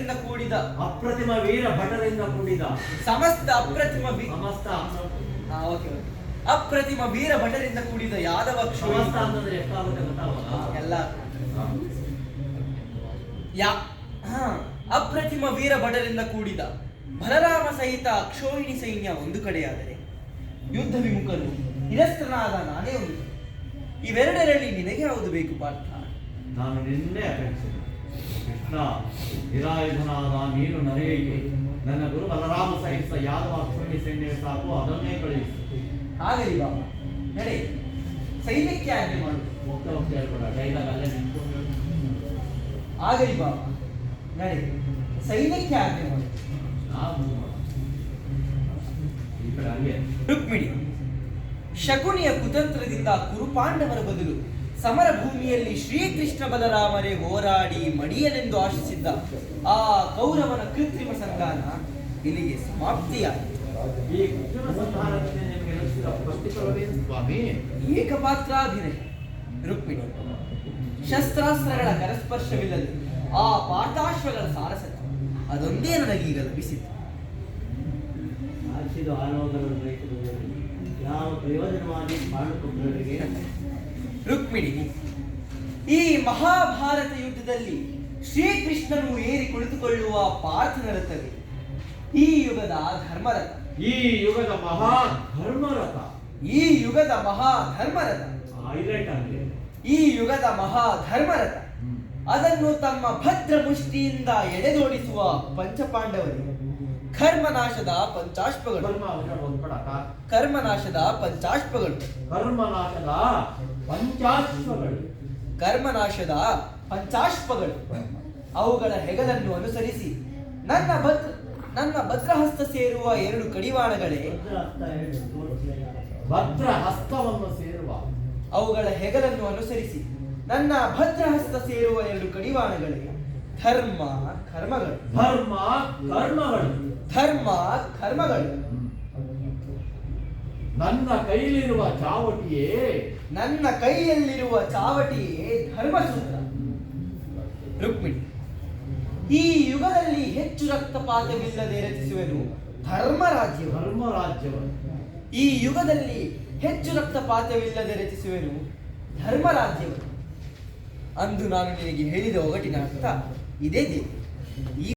ಭಟರಿಂದ ಕೂಡಿದ. ಅಪ್ರತಿಮ ವೀರ ಭಟರಿಂದ ಕೂಡಿದ. ಸಮಸ್ತ ಅಪ್ರತಿಮ ವಿ- ಸಮಸ್ತ ಹಾ. ಅಪ್ರತಿಮ ವೀರ ಭಟರಿಂದ ಕೂಡಿದ ಯಾದವ ಕ್ಷೋಣಿ ಸಮಸ್ತ ಅಂತಂದ್ರೆ ಎಷ್ಟಾಗುತ್ತೆ ಗೊತ್ತಾಗಲ್ಲ ಎಲ್ಲ. ಯಾ ಹಾ ಅಪ್ರತಿಮ ವೀರ ಭಟರಿಂದ ಕೂಡಿದ. ಬಲರಾಮ ಸಹಿತ ಅಕ್ಷೋಹಿಣಿ ಸೈನ್ಯ ಒಂದು ಕಡೆಯಾದರೆ ಯುದ್ಧ ವಿಮುಖರು ನಿರಸ್ತನಾದ ನಾನೇ ಒಂದು. ಕಡೆ. ಇವೆರಡರಲ್ಲಿ ನಿನಗೆ ಯಾವುದು ಬೇಕು ಪಾರ್ಥ? ನಾನು ನಿನ್ನೆ ಅಪೇಕ್ಷೆ ಕೃಷ್ಣ ನಿರಾಯುಧನಾದ ನೀನು ನನಗೆ ನನ್ನ ಗುರು ಬಲರಾಮ ಸಹಿತ ಯಾದವ ಅಕ್ಷೋಣಿ ಸೈನ್ಯ ಸಾಕು ಅದನ್ನೇ ಕಳುಹಿಸಿ. ಆಗಲಿ ಬಾಬಾ ನಡೆ. ಸೈನ್ಯಕ್ಕೆ ಆಜ್ಞೆ ಮಾಡು. ಹೋಗ್ತಾ ಹೋಗ್ತಾ ಹೇಳ್ಬೇಡ ಡೈಲಾಗ್ ಅಲ್ಲೇ ನಿಂತ್ಕೊಂಡು ಆಗಲಿ ಬಾಬಾ ನಡೆ. ಸೈನ್ಯಕ್ಕೆ ಆಜ್ಞೆ ಮಾಡು. ನಾವು ರುಕ್ಮಿಣಿ ಶಕುನಿಯ ಕುತಂತ್ರದಿಂದ ಕುರುಪಾಂಡವರ ಬದಲು ಸಮರ ಭೂಮಿಯಲ್ಲಿ ಶ್ರೀಕೃಷ್ಣ ಬಲರಾಮರೇ ಹೋರಾಡಿ ಮಡಿಯಲೆಂದು ಆಶಿಸಿದ್ದ ಆ ಕೌರವನ ಕೃತ್ರಿಮ ಸಂಧಾನ ಇಲ್ಲಿಗೆ ಸಮಾಪ್ತಿಯಾಯಿತು. ಏಕಪಾತ್ರಾಭಿನಯ. ರುಕ್ಮಿಣಿ ಶಸ್ತ್ರಾಸ್ತ್ರಗಳ ಕರಸ್ಪರ್ಶವಿಲ್ಲದೆ ಆ ಪಾಠಾಶ್ವಗಳ ಸಾರಸತ್ವ ಅದೊಂದೇ ನನಗೀಗ ಲಭಿಸಿತು. ಯಾವ ಪ್ರಯೋಜನವಾಗಿ ಮಾಡಿಕೊಂಡವರಿಗೆ ರುಕ್ಮಿಣಿ ಈ ಮಹಾಭಾರತ ಯುದ್ಧದಲ್ಲಿ ಶ್ರೀಕೃಷ್ಣನು ಏರಿ ಕುಳಿತುಕೊಳ್ಳುವ ಪಾರ್ಥನ ರಥವೇ ಈ ಯುಗದ ಧರ್ಮರಥ. ಈ ಯುಗದ ಮಹಾ ಧರ್ಮರಥ ಈ ಯುಗದ ಮಹಾ ಧರ್ಮರಥ ಈ ಯುಗದ ಮಹಾ ಧರ್ಮರಥ ಅದನ್ನು ತಮ್ಮ ಭದ್ರ ಮುಷ್ಟಿಯಿಂದ ಎಳೆದೋಡಿಸುವ ಪಂಚಪಾಂಡವರು. ಕರ್ಮನಾಶದ ಪಂಚಾಶ್ವಗಳು. ಕರ್ಮನಾಶದ ಪಂಚಾಶ್ವಗಳು. ಕರ್ಮನಾಶದ ಪಂಚಾಶ್ವಗಳು. ಕರ್ಮನಾಶದ ಪಂಚಾಶ್ವಗಳು. ಅವುಗಳ ಹೆಗಲನ್ನು ಅನುಸರಿಸಿ ನನ್ನ ಭದ್ರ ನನ್ನ ಭದ್ರಹಸ್ತ ಸೇರುವ ಎರಡು ಕಡಿವಾಣಗಳೇ. ಭದ್ರ ಹಸ್ತವನ್ನು ಸೇರುವ. ಅವುಗಳ ಹೆಗಲನ್ನು ಅನುಸರಿಸಿ ನನ್ನ ಭದ್ರಹಸ್ತ ಸೇರುವ ಎರಡು ಕಡಿವಾಣಗಳೇ. ಧರ್ಮ ಕರ್ಮಗಳು. ಧರ್ಮ ಕರ್ಮಗಳು. ಧರ್ಮ ಕರ್ಮಗಳು. ನನ್ನ ಕೈಯಲ್ಲಿರುವ ಚಾವಟಿಯೇ ನನ್ನ ಕೈಯಲ್ಲಿರುವ ಚಾವಟಿಯೇ ಧರ್ಮಸೂತ್ರ. ರುಕ್ಮಿಣಿ ಈ ಯುಗದಲ್ಲಿ ಹೆಚ್ಚು ರಕ್ತಪಾತವಿಲ್ಲದೆ ರಚಿಸುವೆನು ಧರ್ಮರಾಜ್ಯ ಧರ್ಮ ರಾಜ್ಯವನ್ನು ಈ ಯುಗದಲ್ಲಿ ಹೆಚ್ಚು ರಕ್ತಪಾತವಿಲ್ಲದೆ ರಚಿಸುವೆನು ಧರ್ಮರಾಜ್ಯವನ್ನು ಅಂದು ನಾನು ನಿನಗೆ ಹೇಳಿದ ಒಗಟಿನ ಅರ್ಥ. ఇదే దీని ఈ